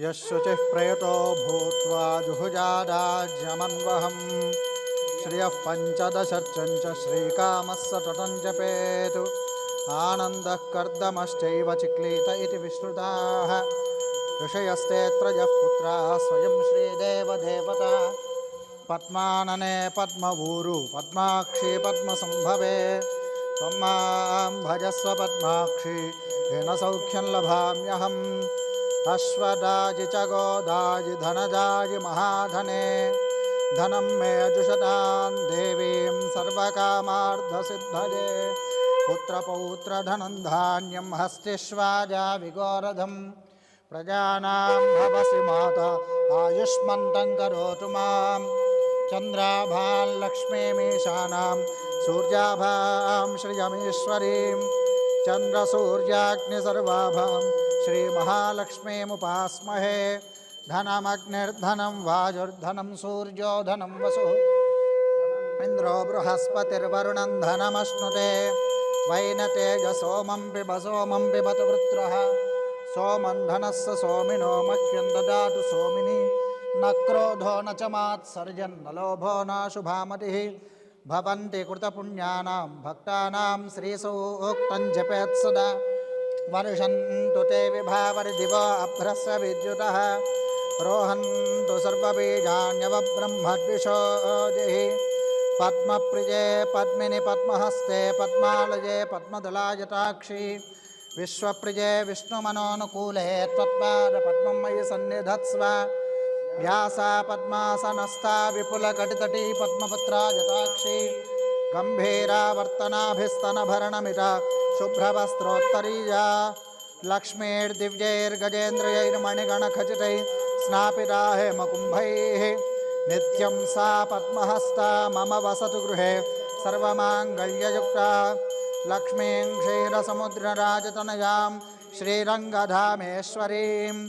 यशुचिः प्रयतो भूत्वा जुहुजादाज्यमन्वहम्। श्रियः पञ्चदशर्चं च श्रीकामः सततं जपेतु। आनन्दः कर्दमश्चैव चिक्लीत ऋषयस्तेऽत्रयः पुत्राः स्वयं श्रीदेवदेवता। पद्मानने पद्मवूरु पद्माक्षी पद्मसम्भवे। भजस्व पद्माक्षी, येन सौख्यं लभाम्यहम्। अश्वदाजि च गोदाजि धनदाजि महाधने। धनं मे जुषतां देवीं सर्वकामार्धसिद्धये पुत्रपौत्रधनं धान्यं हस्तिष्वाजा विगोरधम् प्रजानां भवसि माता आयुष्मन्तं करोतु माँ। चन्द्राभां लक्ष्मीमीशानां सूर्याभां श्रियमीश्वरीं। चन्द्रसूर्याग्निसर्वाभां श्रीमहालक्ष्मीमुपास्महे। धनमग्निर्धनं वाजुर्धनं सूर्यो धनं वसुः। इन्द्रो बृहस्पतिर्वरुणं धनमश्नुते। वैनतेजसोमं पिब सोमं पिबतु वृत्रः सोमं धनस्य सोमिनो मह्यं ददातु सोमिनि। न क्रोधो न च मात्सर्जन्न लोभो न शुभामतिः। भवन्ति कृतपुण्यानां भक्तानां श्रीसूक्तं सदा वर्षन्तु ते विभावरिदिव अभ्रस्य विद्युतः। रोहन्तु सर्वबीजान्यवब्रह्मद्विषोजिः पद्मप्रिये पद्मिनि पद्महस्ते पद्मालये पद्मदलायताक्षी। विश्वप्रिये विष्णुमनोनुकूले त्वत्पादपद्मं मयि सन्निधत्स्व। व्यासा पद्मासनस्था विपुलकटितटी पद्मपत्रा यताक्षी गम्भीरावर्तनाभिस्तनभरणमिता, शुभ्रवस्त्रोत्तरीया, लक्ष्मीर्दिव्यैर्गजेन्द्रियैर्मणिगणखचितैः स्नापिता हेमकुम्भैः नित्यं सा पद्महस्ता, मम वसतु गृहे, सर्वमाङ्गल्ययुक्ता, लक्ष्मीं क्षीरसमुद्रराजतनयां, श्रीरङ्गधामेश्वरीं,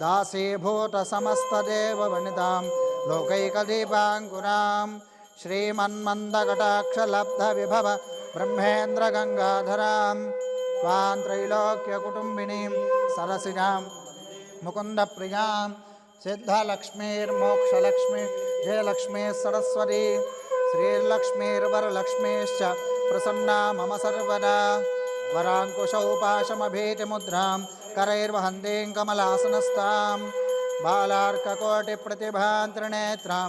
दासीभूतसमस्तदेववनितां लोकैकदीपाङ्कुरां श्रीमन्मन्दकटाक्षलब्धविभव ब्रह्मेन्द्रगङ्गाधरां त्वां त्रैलोक्यकुटुम्बिनीं सरसिजां मुकुन्दप्रियाँ सिद्धलक्ष्मीर्मोक्षलक्ष्मी जयलक्ष्मी सरस्वती श्रीर्लक्ष्मीर्वरलक्ष्मीश्च प्रसन्ना मम सर्वदा। वराङ्कुशौ पाशमभीतिमुद्रां करैर्वहन्तीं कमलासनस्तां त्रिनेत्रां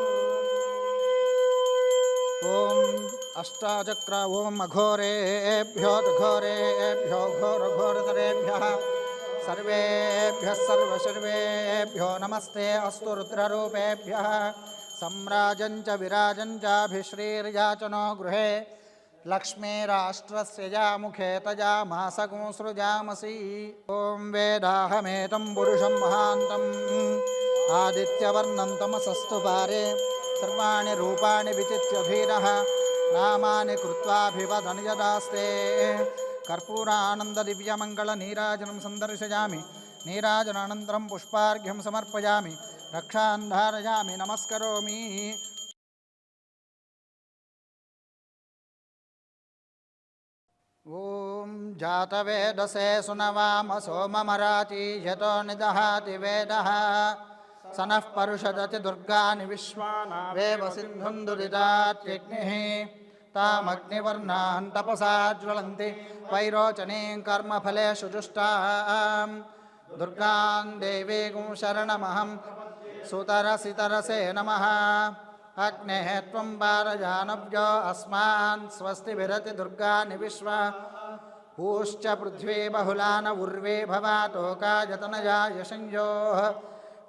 अष्टाचक्र ॐ अघोरेभ्यो घोरेभ्यो घोरघोरतरेभ्यः सर्वेभ्यः सर्वसर्वेभ्यो नमस्ते अस्तु रुद्ररूपेभ्यः सम्राजं च विराजं चाभिश्रीर्याचनो गृहे लक्ष्मीराष्ट्रस्य यामुखे तया मासगुंसृजामसि ॐ वेदाहमेतं पुरुषं महान्तम् आदित्यवर्णं तमसस्तु पारे। सर्वाणि रूपाणि विचित्य धीरः नामानि कृत्वाभिवदन् यदास्ते कर्पूरानन्ददिव्यमङ्गलनीराजनं सन्दर्शयामि नीराजनानन्तरं पुष्पार्घ्यं समर्पयामि रक्षान् धारयामि नमस्करोमि ॐ जातवेदसे सुनवाम सोममराति यतो निदहाति वेदः स नः परुषदति दुर्गानि विश्वानावेव सिन्धुन्दुरिदात्यग्निः तामग्निवर्णान् तपसा ज्वलन्ति वैरोचनीं कर्मफलेषु जुष्टां दुर्गां देवीगुं शरणमहं सुतरसितरसे नमः। अग्नेः त्वं पारजानव्यो अस्मान् स्वस्ति विरति दुर्गानि विश्वा पूश्च पृथ्वी बहुला न उर्वे भवातोका यतनया यशञ्जोः।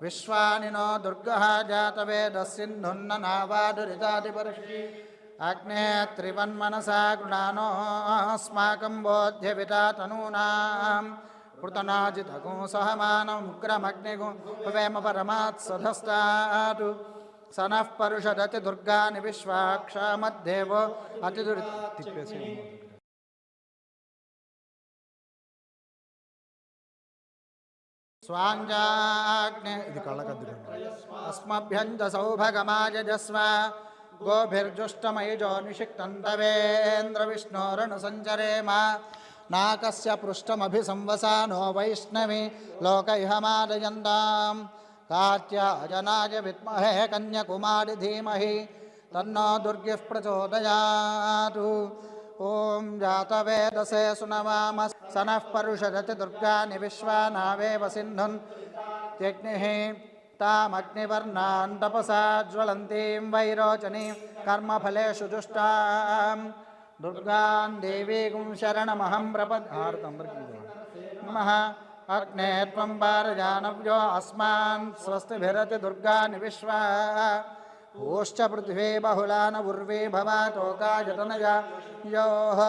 विश्वानि नो दुर्गः जातवेदस्सिन्धुन्न नावादुरितादिपर्षि अग्ने त्रिवन्मनसा बोध्य पिता बोध्यविता तनूनां कृतनाजितगुं सहमानमुग्रमग्निगुं वेम परमात्सधस्तातु स नः परुषदति दुर्गानि विश्वाक्षामद्देवो अतिदुर्ति स्वाञ्जाग्ने इति कळकद्रम् अस्मभ्यन्तसौभगमायजस्व गोभिर्जुष्टमयिजो निषिक्तन्दवेन्द्रविष्णोरणुसञ्चरेम नाकस्य पृष्ठमभिसंवसानो वैष्णवी लोक इह मादयन्ताम् कार्त्यायनाय विद्महे कन्याकुमारि धीमहि, तन्नो दुर्गिः प्रचोदयातु। ॐ जातवेदसे सुनवामः, सनः परुषदति दुर्गानि विश्वानावेव सिन्धुन्। त्यग्निः तामग्निवर्णान् तपसा ज्वलन्तीं वैरोचनीं कर्मफलेषु जुष्टां दुर्गां देवीगुं शरणमहं प्रपद्धार्थं नमः। अग्ने त्वं पारजानव्यो अस्मान् स्वस्तिभिरति दुर्गानि विश्वा। ओश्च पृथिवी बहुला न उर्वी भवातोकायतनया योः।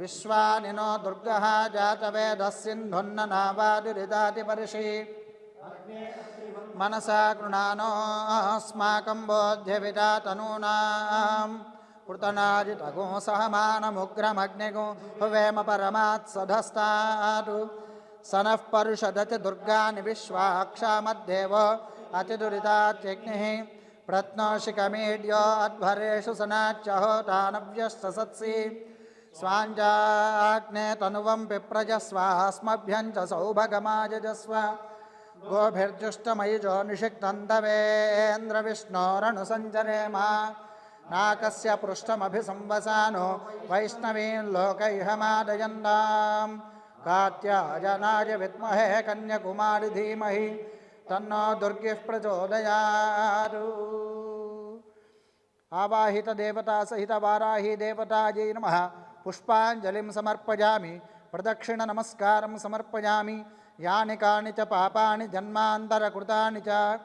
विश्वानि नो दुर्गः जातवेदः सिन्धुन्न नावादिरिदातिपर्षि मनसा गृणानोऽस्माकं बोध्यविदा तनूनां कृतनाजितगो सहमानमुग्रमग्निगो हुवेम परमात् सधस्तात् स नः परुषदति दुर्गानि विश्वाक्षामद्देव अतिदुरितात्यग्निः। प्रत्नोषिकमीड्यो अध्वरेषु सनाच्यहोतानव्यश्च सत्सि। स्वाञ्जाग्ने तनुवं पिप्रजस्वास्मभ्यं च सौभगमायजस्व। गोभिर्जुष्टमयुजो निषिक्तन्तवेन्द्रविष्णोरनुसञ्चरेम नाकस्य पृष्ठमभिसंवसानो वैष्णवीं लोक इह मादयन्तां कात्यायनाय विद्महे कन्यकुमारि धीमहि, तन्नो दुर्गिः प्रचोदयात्। आवाहित देवता सहित वाराही देवतायै नमः। पुष्पाञ्जलिं समर्पयामि। యాని కాని చ పాపాని జన్మాంతరకృతాని చ.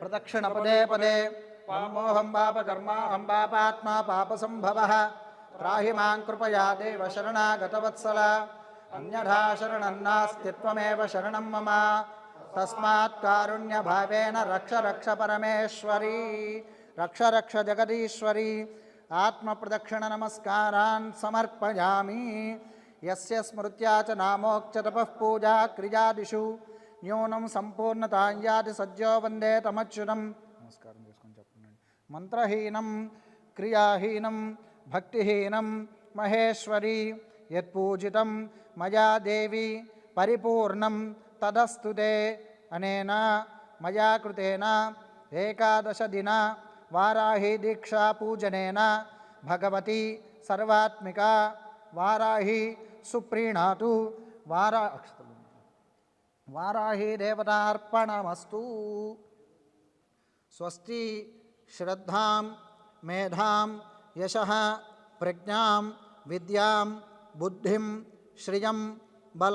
ప్రదక్షిణ పదే పదే. మోహం పాపకర్మాహం పాపాత్మా పాపసంభవ రాహి మాం కృపయా దేవ శరణాగతవత్సల. అన్యథా శరణం నాస్తి త్వమేవ శరణం మమ. తస్మాత్ కారుణ్య భావేన రక్ష రక్ష పరమేశ్వరీ. రక్ష రక్ష జగదీశ్వరీ. ఆత్మ ప్రదక్షిణ నమస్కారాన్ సమర్పయామి. యస్య స్మృత్యా చ నామోక్షతపః పూజా క్రియాదిషు న్యూనం సంపూర్ణతాయాది సజ్జో వందే తమచ్యుతం నమస్కారం చేసుకొని చెప్పండి మంత్రహీనం క్రియాహీనం భక్తిహీనం మహేశ్వరి యత్పూజితం మయా దేవి పరిపూర్ణం తదస్తుతే అనేన మయా కృతేన ఏకాదశదిన వారాహి దీక్షా పూజనేన భగవతి సర్వాత్మిక వారాహి सुप्रीणातु वारा वाराही देवतापणमस्तु स्वस्ति श्रद्धा मेधा यश प्रज्ञा विद्या बुद्धि श्रिय बल